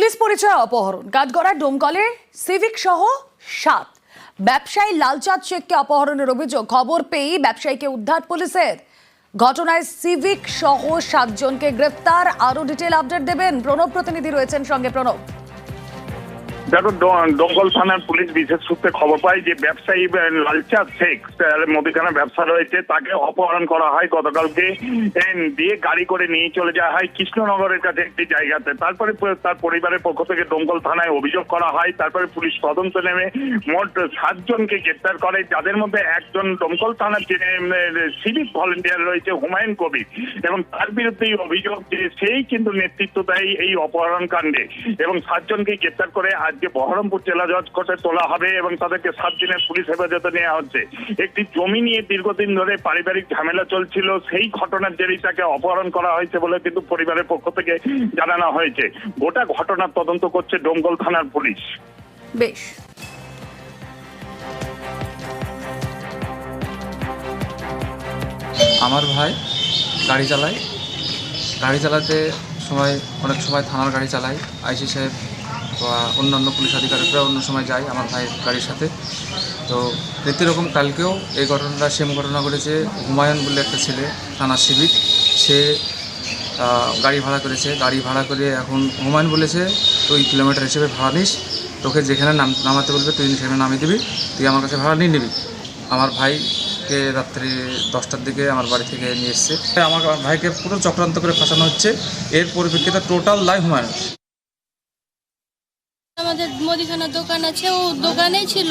Police পরিচয় অপহরণ। কাঠগড়ার ডোমকলে civic সহ সাত। ব্যবসায়ী লালচাঁদ শেখকে অপহরণের অভিযোগ। খবর পেয়েই ব্যবসায়ীকে উদ্ধার পুলিশের। ঘটনায় সিভিক সহ সাতজনকে গ্রেফতার। আরও ডিটেল আপডেট দেবেন। প্রণব প্রতিনিধি রয়েছেন সঙ্গে প্রণব। দেখো দমকল থানার পুলিশ বিশেষ সূত্রে খবর পায় যে ব্যবসায়ী আহ, লালচাঁদ শেখ মুদিখানা ব্যবসা রয়েছে তাকে অপহরণ করা হয়। গতকালকে দিয়ে গাড়ি করে নিয়ে চলে যাওয়া হয় কৃষ্ণনগরের কাছে একটি জায়গাতে। তারপরে তার পরিবারের পক্ষ থেকে দমকল থানায় অভিযোগ করা হয়। তারপরে পুলিশ তদন্ত নেমে মোট সাতজনকে গ্রেপ্তার করে যাদের মধ্যে একজন দমকল থানার যে সিভিক ভলেন্টিয়ার রয়েছে হুমায়ুন কবির। এবং তার বিরুদ্ধে অভিযোগ যে সেই কিন্তু নেতৃত্ব দেয় এই অপহরণ কাণ্ডে। এবং সাতজনকে গ্রেপ্তার করে আজকে বহরমপুর জেলা জজ কোর্টে তোলা হবে এবং তাদেরকে সাত দিনের পুলিশ হেফাজতে নেওয়া হচ্ছে একটি জমি নিয়ে দীর্ঘদিন ধরে পারিবারিক ঝামেলা চলছিল সেই ঘটনার জেরেই তাকে অপহরণ করা হয়েছে বলে কিন্তু পরিবারের পক্ষ থেকে জানানো হয়েছে। গোটা ঘটনার তদন্ত করছে ডোমকল থানার পুলিশ। বেশ। আমার ভাই গাড়ি চালায়। গাড়ি চালাতে সময় অনেক সময় থানার গাড়ি চালায়। আইসি সাহেব বা অন্যান্য পুলিশ আধিকারিকরা অন্য সময় যায় আমার ভাইয়ের গাড়ির সাথে। তো রকম কালকেও এই ঘটনাটা, সেম ঘটনা ঘটেছে হুমায়ুন বলে একটা ছেলে, থানা শিবির সে গাড়ি ভাড়া করেছে। গাড়ি ভাড়া করে এখন হুমায়ুন বলেছে, তুই কিলোমিটার হিসেবে ভাড়া নিস। তোকে যেখানে নাম, নামাতে বলবে, তুই সেখানে নামিয়ে দিবি। তুই আমার কাছে ভাড়া নিয়ে নিবি। আমার ভাইকে রাত্রি দশটার দিকে আমার বাড়ি থেকে নিয়ে এসছে। আমার ভাইকে পুরো চক্রান্ত করে ফাঁসানো হচ্ছে। এর পরিপ্রেক্ষিতে টোটাল লাই হুমায়ুন আমাদের মুদিখানার দোকান আছে, ও দোকানেই ছিল।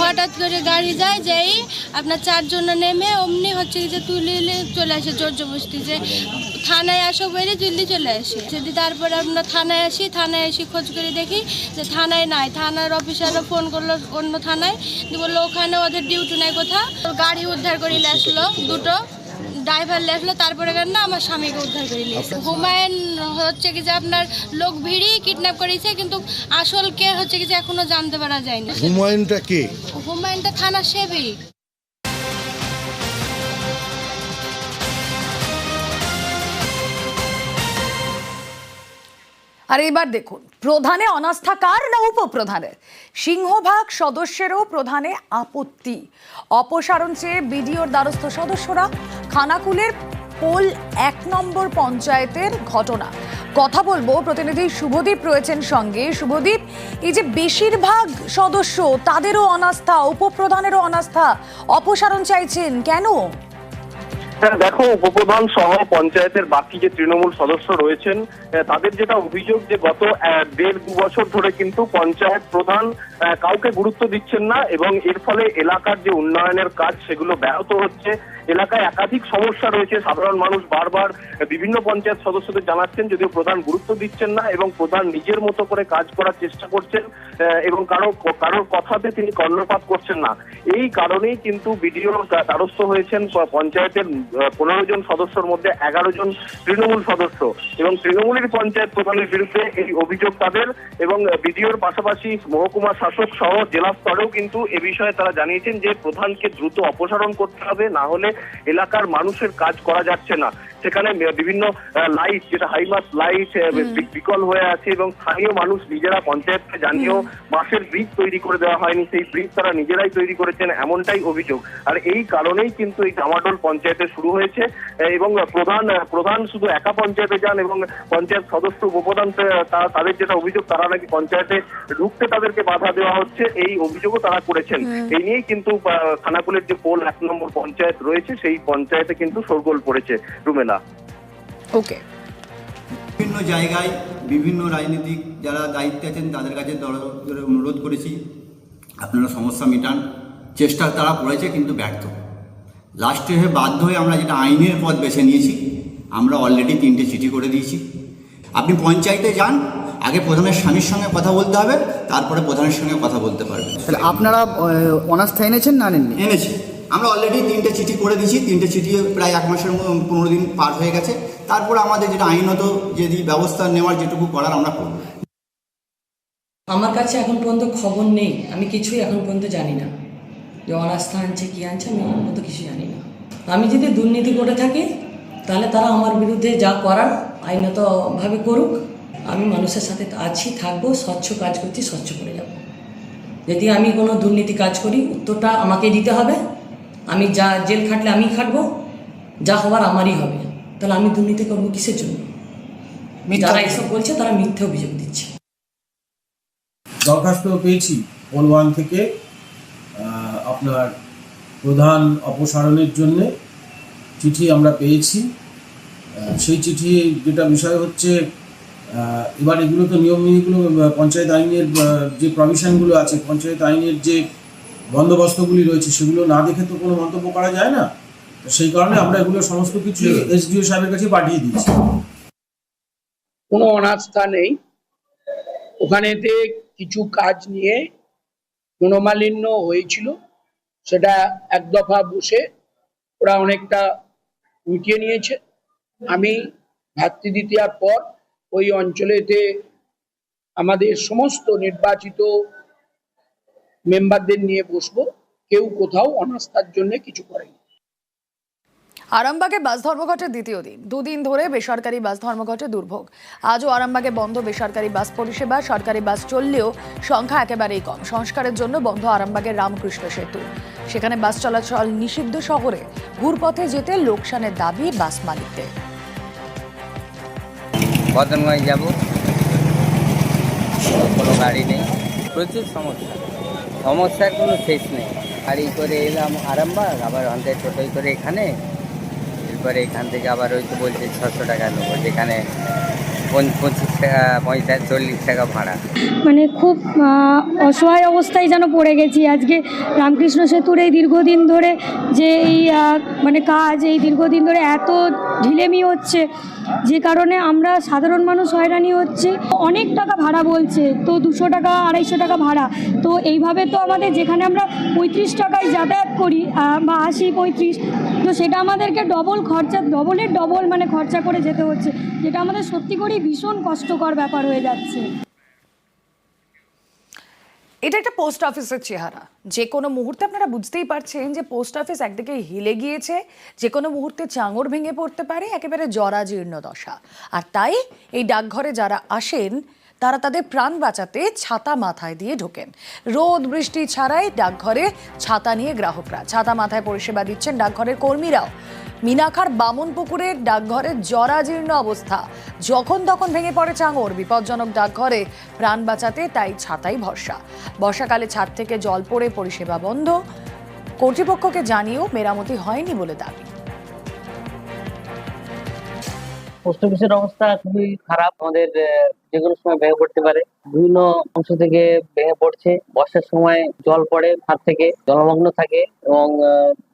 হঠাৎ করে গাড়ি যায়, যেই আপনার চারজন নেমে অমনি হচ্ছে যে তুলে নিয়ে চলে আসে, জোর জবস্তি যে থানায় আসো বেরে জলদি চলে আসে। যদি তারপরে আমরা থানায় আসি, থানায় এসে খোঁজ করে দেখি যে থানায় নাই। থানার অফিসাররা ফোন করল অন্য থানায় বলল ওখানে ওদের ডিউটি নাই কোথা গাড়ি উদ্ধার করে আসলো দুটো। ড্রাইভার লেখলো তারপরে কেন না আমার স্বামীকে উদ্ধার করে নিয়ে এসেছে। হুমায়ুন হচ্ছে কি যে আপনার লোক ভিড়ি কিডন্যাপ করেছে কিন্তু আসল কে হচ্ছে কি যে এখনও জানতে পারা যায়নি হুমায়ুনটা কে? হুমায়ুনটা থানা সেবি। আর এবার দেখুন, প্রধানে অনাস্থা কার না উপপ্রধানের? সিংহভাগ সদস্যেরও প্রধানে আপত্তি। অপসারণ চেয়ে বিডিওর দ্বারস্থ সদস্যরা, খানাকুলের পোল এক নম্বর পঞ্চায়েতের ঘটনা। কথা বলব, প্রতিনিধি শুভদীপ রয়েছেন সঙ্গে। শুভদীপ, এই যে বেশিরভাগ সদস্য, তাদেরও অনাস্থা, উপপ্রধানেরও অনাস্থা, অপসারণ চাইছেন কেন? হ্যাঁ দেখো, উপপ্রধান সহ পঞ্চায়েতের বাকি যে তৃণমূল সদস্য রয়েছেন তাদের যেটা অভিযোগ যে গত দেড় দু বছর ধরে কিন্তু পঞ্চায়েত প্রধান কাউকে গুরুত্ব দিচ্ছেন না এবং এর ফলে এলাকার যে উন্নয়নের কাজ সেগুলো ব্যাহত হচ্ছে। এলাকায় একাধিক সমস্যা রয়েছে, সাধারণ মানুষ বারবার বিভিন্ন পঞ্চায়েত সদস্যদের জানাচ্ছেন যদিও প্রধান গুরুত্ব দিচ্ছেন না এবং প্রধান নিজের মতো করে কাজ করার চেষ্টা করছেন এবং কারও, কারোর কথাতে তিনি কর্ণপাত করছেন না। এই কারণেই কিন্তু বিডিও দ্বারস্থ হয়েছেন পঞ্চায়েতের পনেরো জন সদস্যর মধ্যে এগারো জন তৃণমূল সদস্য। এবং তৃণমূলের পঞ্চায়েত প্রধানের বিরুদ্ধে এই অভিযোগ তাদের এবং বিডিওর পাশাপাশি মহকুমা শাসক সহ জেলা স্তরেও কিন্তু এ বিষয়ে তারা জানিয়েছেন যে প্রধানকে দ্রুত অপসারণ করতে হবে না হলে এলাকার মানুষের কাজ করা যাচ্ছে না। সেখানে বিভিন্ন লাইট যেটা হাইমাস লাইট বিকল হয়ে আছে এবং স্থানীয় মানুষ নিজেরা পঞ্চায়েতকে জানিয়েও বাঁশের ব্রিজ তৈরি করে দেওয়া হয়নি। সেই ব্রিজ তারা নিজেরাই তৈরি করেছেন এমনটাই অভিযোগ। আর এই কারণেই কিন্তু এই জামাডোল পঞ্চায়েতে শুরু হয়েছে এবং প্রধান প্রধান শুধু একা পঞ্চায়েতে যান এবং পঞ্চায়েত সদস্য উপপ্রধান তাদের যেটা অভিযোগ তারা নাকি পঞ্চায়েতে ঢুকতে তাদেরকে বাধা দেওয়া হচ্ছে এই অভিযোগও তারা করেছেন। এই নিয়েই কিন্তু খানাকুলের যে পোল এক নম্বর পঞ্চায়েত রয়েছে সেই পঞ্চায়েতে কিন্তু শোরগোল পড়েছে রুমেলা। ওকে। বিভিন্ন জায়গায় বিভিন্ন রাজনীতিক যারা দায়িত্বে আছেন তাদের কাছে অনুরোধ করেছি আপনারা সমস্যা মেটান। চেষ্টা তারা করেছে কিন্তু ব্যর্থ। লাস্টে হয়ে বাধ্য হয়ে আমরা যেটা আইনের পথ বেছে নিয়েছি আমরা অলরেডি তিনটে চিঠি করে দিয়েছি। আপনি পঞ্চায়েতে যান আগে প্রধানের স্বামীর সঙ্গে কথা বলতে হবে তারপরে প্রধানের সঙ্গে কথা বলতে পারবেন। তাহলে আপনারা অনাস্থা এনেছেন না আনেননি? এনেছি। আমরা অলরেডি তিনটে চিঠি করে দিয়েছি তিনটে চিঠি প্রায় এক মাসের পনেরো দিন পার হয়ে গেছে। তারপর আমাদের যেটা আইনত যদি ব্যবস্থা নেওয়ার যেটুকু করার আমরা করব। আমার কাছে এখন পর্যন্ত খবর নেই আমি কিছুই এখন পর্যন্ত জানি না। যে অনাস্থা আনছে কি আনছে আমি এখন পর্যন্ত কিছু জানি না। আমি যদি দুর্নীতি করে থাকি তাহলে তারা আমার বিরুদ্ধে যা করার আইনতভাবে করুক আমি মানুষের সাথে আছি থাকব স্বচ্ছ কাজ করছি স্বচ্ছ করে যাব। যদি আমি কোনো দুর্নীতি কাজ করি উত্তরটা আমাকে দিতে হবে। আমি যা জেল খাটলে আমি খাটবো যা হবার আমারই হবে। তাহলে আমি দুর্নীতি করব কিসের জন্য? যারা এসব বলছে তারা মিথ্যে অভিযোগ দিচ্ছে। দরখাস্ত পেয়েছি ওয়ান থেকে আপনার প্রধান অপসারণের জন্য চিঠি আমরা পেয়েছি। সেই চিঠি যেটা বিষয় হচ্ছে এবার এগুলো তো নিয়ম নীতিগুলো পঞ্চায়েত আইনের যে প্রভিশনগুলো আছে পঞ্চায়েত আইনের যে বন্দোবস্তগুলি রয়েছে সেগুলো না দেখে তো কোনো মন্তব্য করা যায় না? সেই কারণে আমরা এগুলো সমস্ত কিছু এসডিও সাহেবের কাছে পাঠিয়ে দিয়েছি। কোনো অনাস্থা নেই। ওখানেতে কিছু কাজ নিয়ে মনোমালিন্য হয়েছিল। সেটা এক দফা বসে ওরা অনেকটা মিটিয়ে নিয়েছে। আমি ভাতৃ দ্বিতীয়ার পর ওই অঞ্চলেতে আমাদের সমস্ত নির্বাচিত মেম্বারদের নিয়ে বসবো। কেউ কোথাও অনাস্থার জন্য কিছু করেনি। আরামবাগে বাস ধর্মঘটের দ্বিতীয় দিন। দুদিন ধরে বেসরকারি বাস ধর্মঘটে দুর্ভোগ। আজও আরামবাগে বন্ধ বেসরকারি বাস পরিষেবা, সরকারি বাস চললেও সংখ্যা একেবারেই কম। সংস্কারের জন্য বন্ধ আরামবাগের রামকৃষ্ণ সেতু। সেখানে বাস চলাচল নিষিদ্ধ শহরে। ঘুরপথে যেতে লোকসানের দাবি বাস মালিকদের। বদনগঞ্জ যাব। কোনো গাড়ি নেই। প্রচুর সমস্যা। সমস্যার কোনো শেষ নেই। গাড়ি করে এলাম আরামবাগ আবার অন্তে টোটোই করে এখানে। এরপরে এখান থেকে আবার ওই তো বলছে ছশো টাকা নেব যেখানে পঁচিশ টাকা, পঁয়তাল্লিশ, চল্লিশ টাকা ভাড়া। মানে খুব অসহায় অবস্থায় যেন পড়ে গেছি। আজকে রামকৃষ্ণ সেতুর এই দীর্ঘদিন ধরে যে এই মানে কাজ, এই দীর্ঘদিন ধরে এত ঢিলেমি হচ্ছে, যে কারণে আমরা সাধারণ মানুষ হয়রানি হচ্ছে। অনেক টাকা ভাড়া বলছে, তো দুশো টাকা, আড়াইশো টাকা ভাড়া। তো এইভাবে তো আমাদের যেখানে আমরা পঁয়ত্রিশ টাকায় যাতায়াত করি বা আশি পঁয়ত্রিশ, তো সেটা আমাদেরকে ডবল খরচা ডবলের ডবল মানে খরচা করে যেতে হচ্ছে। যেটা আমাদের সত্যি করেই ভীষণ কষ্টকর ব্যাপার হয়ে যাচ্ছে। এটা একটা পোস্ট অফিসের চেহারা। যে কোনো মুহূর্তে আপনারা বুঝতেই পারছেন যে পোস্ট অফিস একদিকে হিলে গিয়েছে, যে কোনো মুহূর্তে চাঙড় ভেঙে পড়তে পারে, একেবারে জরাজীর্ণ দশা। আর তাই এই ডাকঘরে যারা আসেন, তারা তাদের প্রাণ বাঁচাতে ছাতা মাথায় দিয়ে ঢোকেন। রোদ, বৃষ্টি ছাড়াই ডাকঘরে ছাতা নিয়ে গ্রাহকরা। ছাতা মাথায় পরিষেবা দিচ্ছেন ডাকঘরের কর্মীরাও। মিনাখার বামন পুকুরের ডাকঘরের জরাজীর্ণ অবস্থা। যখন তখন ভেঙে পড়ে চাঙর, বিপজ্জনক ডাকঘরে প্রাণ বাঁচাতে তাই ছাতাই ভরসা। বর্ষাকালে ছাদ থেকে জল পড়ে পরিষেবা বন্ধ। কর্তৃপক্ষকে জানিয়েও মেরামতি হয়নি বলে দাবি। পোস্ট অফিসের অবস্থা খুবই খারাপ। আমাদের যে কোনো সময় ভেঙে পড়তে পারে। বিভিন্ন অংশ থেকে ভেঙে পড়ছে। বর্ষার সময় জল পড়ে হাত থেকে, জলমগ্ন থাকে এবং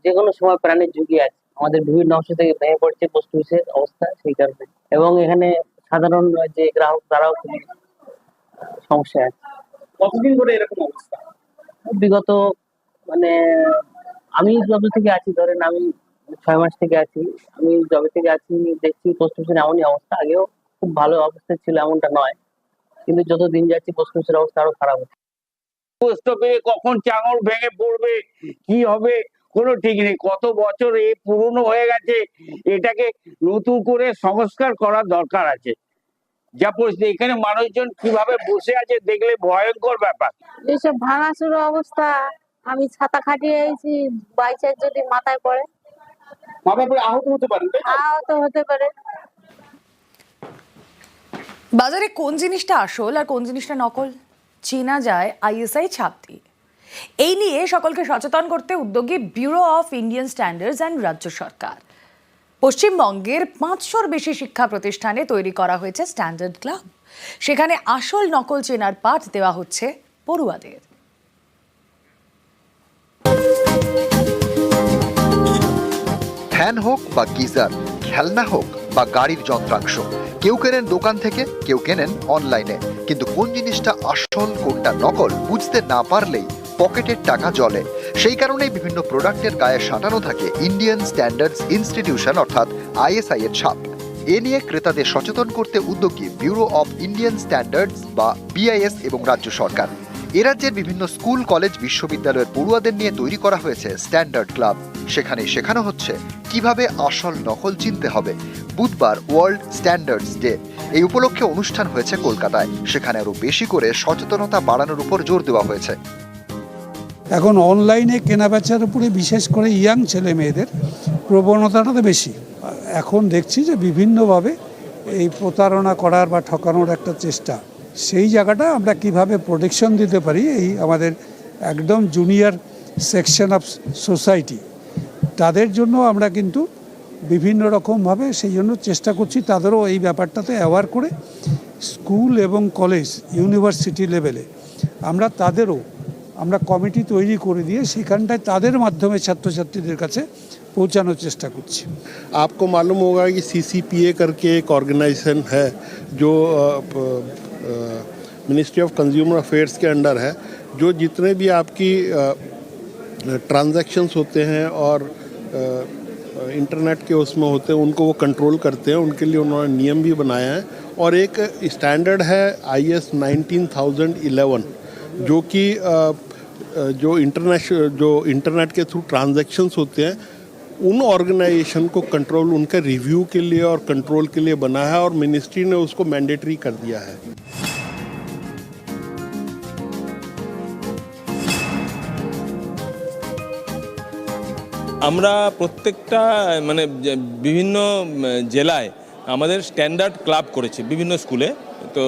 যে কোনো সময় প্রাণের ঝুঁকি আছে। আমাদের বিভিন্ন অংশ থেকে ভেঙে পড়ছে পোস্ট অফিসের অবস্থা সেই কারণে। এবং এখানে সাধারণ যে গ্রাহক তারাও খুবই সমস্যা আছে। কতদিন ধরে এরকম অবস্থা? বিগত মানে আমি যবে থেকে আছি ধরেন আমি ছয় মাস থেকে আছি আমি যবে থেকে আছি দেখছি পোস্ট অফিসের এমনই অবস্থা। আগেও খুব ভালো অবস্থা ছিল এমনটা নয় কিন্তু যত দিন যাচ্ছে পোস্ট অফিসের অবস্থা আরও খারাপ হচ্ছে। পোস্ট অফিসে কখন চাঙড় ভেঙে পড়বে কি হবে? কোনো ঠিক নেই। কত বছর এ পুরনো হয়ে গেছে এটাকে নতুন করে সংস্কার করার দরকার আছে। যা পরিস্থিতি এখানে মানুষজন কীভাবে বসে আছে দেখলে ভয়ঙ্কর ব্যাপার। এইসব ভাঙাচুরো অবস্থা আমি ছাতা খাটিয়ে এসেছি বাইচার যদি মাথায় পড়ে। মাথা পরে আহত হতে তো? আহত হতে পারে। বাজারে কোন জিনিসটা আসল আর কোন জিনিসটা নকল? চেনা যায় আইএসআই ছাপ দিয়ে। এই নিয়ে সকলকে সচেতন করতে উদ্যোগী bureau of Indian standards and রাজ্য সরকার। পশ্চিমবঙ্গের পাঁচশোর বেশি শিক্ষা প্রতিষ্ঠানে তৈরি করা হয়েছে স্ট্যান্ডার্ড ক্লাব সেখানে আসল নকল চেনার পাঠ দেওয়া হচ্ছে পড়ুয়াদের। ফ্যান হোক বা গিজার, খেলনা হোক বা গাড়ির যন্ত্রাংশ, কেউ কেনেন দোকান থেকে, কেউ কেনেন অনলাইনে কিন্তু কোন জিনিসটা আসল, কোনটা নকল বুঝতে না পারলেই পকেটের টাকা জলে সেই কারণেই বিভিন্ন প্রোডাক্টের গায়ে সাঁটানো থাকে ইন্ডিয়ান স্ট্যান্ডার্ডস ইনস্টিটিউশন, অর্থাৎ আইএসআই এর ছাপ। এ নিয়ে ক্রেতাদের সচেতন করতে উদ্যোগী ব্যুরো অফ ইন্ডিয়ান স্ট্যান্ডার্ডস বা বিআইএস এবং রাজ্য সরকার। এ রাজ্যের বিভিন্ন স্কুল, কলেজ, বিশ্ববিদ্যালয়ের পড়ুয়াদের নিয়ে তৈরি করা হয়েছে স্ট্যান্ডার্ড ক্লাব। সেখানে শেখানো হচ্ছে কীভাবে আসল নকল চিনতে হবে। বুধবার ওয়ার্ল্ড স্ট্যান্ডার্ডস ডে। এই উপলক্ষে অনুষ্ঠান হয়েছে কলকাতায়। সেখানে আরও বেশি করে সচেতনতা বাড়ানোর উপর জোর দেওয়া হয়েছে। এখন অনলাইনে কেনাবেচার উপরে বিশেষ করে ইয়াং ছেলে মেয়েদের প্রবণতাটা বেশি। এখন দেখছি যে বিভিন্নভাবে এই প্রতারণা করার বা ঠকানোর একটা চেষ্টা, সেই জায়গাটা আমরা কীভাবে প্রোটেকশন দিতে পারি এই আমাদের একদম জুনিয়র সেকশন অফ সোসাইটি তাদের জন্য আমরা কিন্তু বিভিন্ন রকমভাবে সেই জন্য চেষ্টা করছি তাদেরও এই ব্যাপারটাতে অ্যাওয়ার করে স্কুল এবং কলেজ ইউনিভার্সিটি লেভেলে আমরা তাদেরও আমরা কমিটি তৈরি করে দিয়ে সেখানটায় তাদের মাধ্যমে ছাত্রছাত্রীদের কাছে পৌঁছানোর চেষ্টা করছি आपको मालूम होगा कि सी सी पी ए करके एक ऑर्गेनाइजेशन है जो मिनिस्ट्री ऑफ कंज्यूमर अफेयर्स के अंडर है जो जितने भी आपकी ट्रांजैक्शंस होते हैं और इंटरनेट के उसमें होते हैं उनको वो कंट्रोल करते हैं उनके लिए उन्होंने नियम भी बनाया है और एक स्टैंडर्ड है I S nineteen thousand eleven जो कि अ, अ, जो इंटरनेशनल जो इंटरनेट के थ्रू ट्रांजैक्शंस होते हैं उन ऑर्गेनाइजेशन को कंट्रोल उनके रिव्यू के लिए और कंट्रोल के लिए बना है और मिनिस्ट्री ने उसको मैंडेटरी कर दिया है আমরা প্রত্যেকটা মানে যে বিভিন্ন উম, জেলায় আমাদের স্ট্যান্ডার্ড ক্লাব করেছি বিভিন্ন স্কুলে তো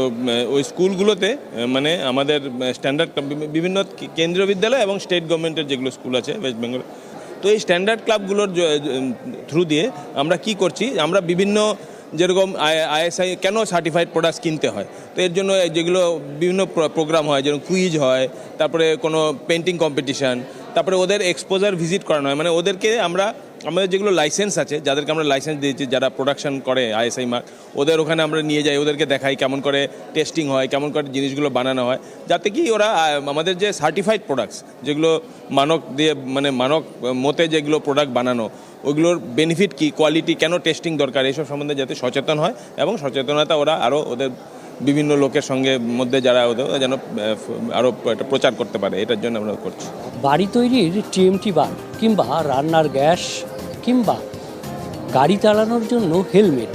ওই স্কুলগুলোতে মানে আমাদের স্ট্যান্ডার্ড বিভিন্ন কেন্দ্রীয় বিদ্যালয় এবং স্টেট গভর্নমেন্টের যেগুলো স্কুল আছে ওয়েস্ট বেঙ্গল তো এই স্ট্যান্ডার্ড ক্লাবগুলোর থ্রু দিয়ে আমরা কি করছি, আমরা বিভিন্ন যেরকম আইএসআই কেন সার্টিফাইড প্রোডাক্টস কিনতে হয়? তো এর জন্য যেগুলো বিভিন্ন প্রোগ্রাম হয়, যেরকম কুইজ হয়, তারপরে কোনো পেন্টিং কম্পিটিশান তারপরে ওদের এক্সপোজার ভিজিট করানো হয়। মানে ওদেরকে আমরা আমাদের যেগুলো লাইসেন্স আছে, যাদেরকে আমরা লাইসেন্স দিয়েছি, যারা প্রোডাকশন করে আইএসআই মার্ক ওদের ওখানে আমরা নিয়ে যাই, ওদেরকে দেখাই কেমন করে টেস্টিং হয়, কেমন করে জিনিসগুলো বানানো হয়। যাতে কি ওরা আমাদের যে সার্টিফাইড প্রোডাক্টস যেগুলো মানক দিয়ে মানে মানক মতে যেগুলো প্রোডাক্ট বানানো ওইগুলোর বেনিফিট কি কোয়ালিটি কেন টেস্টিং দরকার এইসব সম্বন্ধে যাতে সচেতন হয় এবং সচেতনতা ওরা আরও ওদের বিভিন্ন লোকের সঙ্গে মধ্যে যারা ওদের, যেন আরও একটা প্রচার করতে পারে, এটার জন্য আমরা করছি। বাড়ি তৈরির টিএমটি বার কিংবা রান্নার গ্যাস কিংবা গাড়ি চালানোর জন্য হেলমেট।